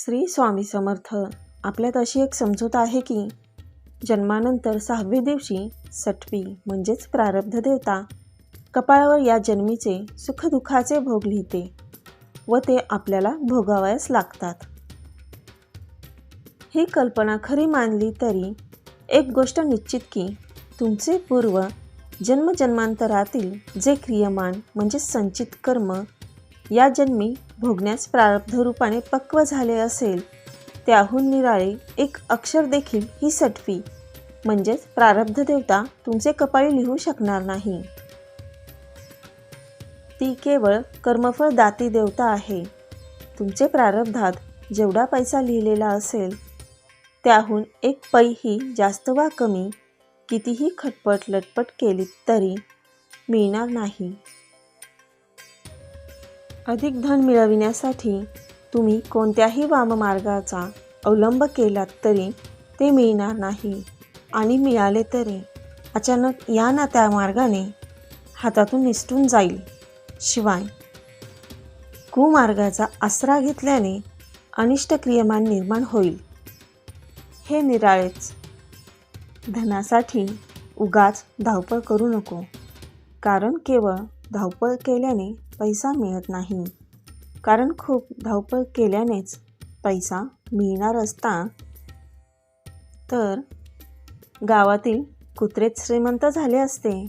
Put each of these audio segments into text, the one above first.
श्री स्वामी समर्थ आपल्यात अशी एक समजूत आहे की जन्मानंतर सहावी दिवशी सटवी म्हणजेच प्रारब्ध देवता कपाळावर या जन्मीचे सुखदुःखाचे भोग लिहिते व ते आपल्याला भोगावयास लागतात. ही कल्पना खरी मानली तरी एक गोष्ट निश्चित की तुमचे पूर्व जन्मजन्मांतरातील जे क्रियमान म्हणजे संचित कर्म या जन्मी भोगण्यास प्रारब्ध रूपाने पक्व झाले असेल त्याहून निराळे एक अक्षर देखील ही सटवी. म्हणजेच प्रारब्ध देवता तुमचे कपाळी लिहू शकणार नाही. ती केवळ कर्मफळ दाती देवता आहे. तुमचे प्रारब्धात जेवढा पैसा लिहिलेला असेल त्याहून एक पैही जास्त वा कमी कितीही खटपट लटपट केली तरी मिळणार नाही. अधिक धन मिळविण्यासाठी तुम्ही कोणत्याही वाममार्गाचा अवलंब केलात तरी ते मिळणार नाही. आणि मिळाले तरी अचानक या ना त्या मार्गाने हातातून निसटून जाईल. शिवाय कुमार्गाचा आसरा घेतल्याने अनिष्ट क्रियमान निर्माण होईल. हे निराळेच धनासाठी उगाच धावपळ करू नको. कारण केवळ धावपळ केल्याने पैसा मिळत नाही. कारण खूप धावपळ केल्यानेच पैसा मिळणार असता. तर गावातील कुत्रेच श्रीमंत झाले असते.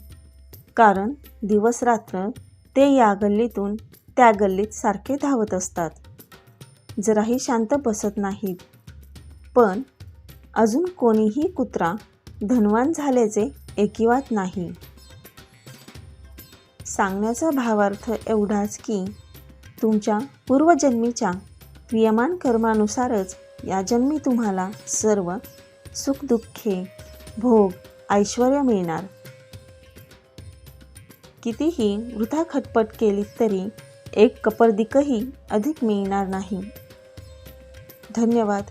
कारण दिवस रात्र ते या गल्लीतून त्या गल्लीत सारखे धावत असतात. जराही शांत बसत नाहीत. पण अजून कोणीही कुत्रा धनवान झाल्याचे एकिवात नाही. सांगण्याचा भावार्थ एवढाच की तुमच्या पूर्वजन्मीच्या क्रियमान कर्मानुसारच या जन्मी तुम्हाला सर्व सुखदुःखे भोग ऐश्वर मिळणार. कितीही वृथा खटपट केली तरी एक कपर्दिकही अधिक मिळणार नाही. धन्यवाद.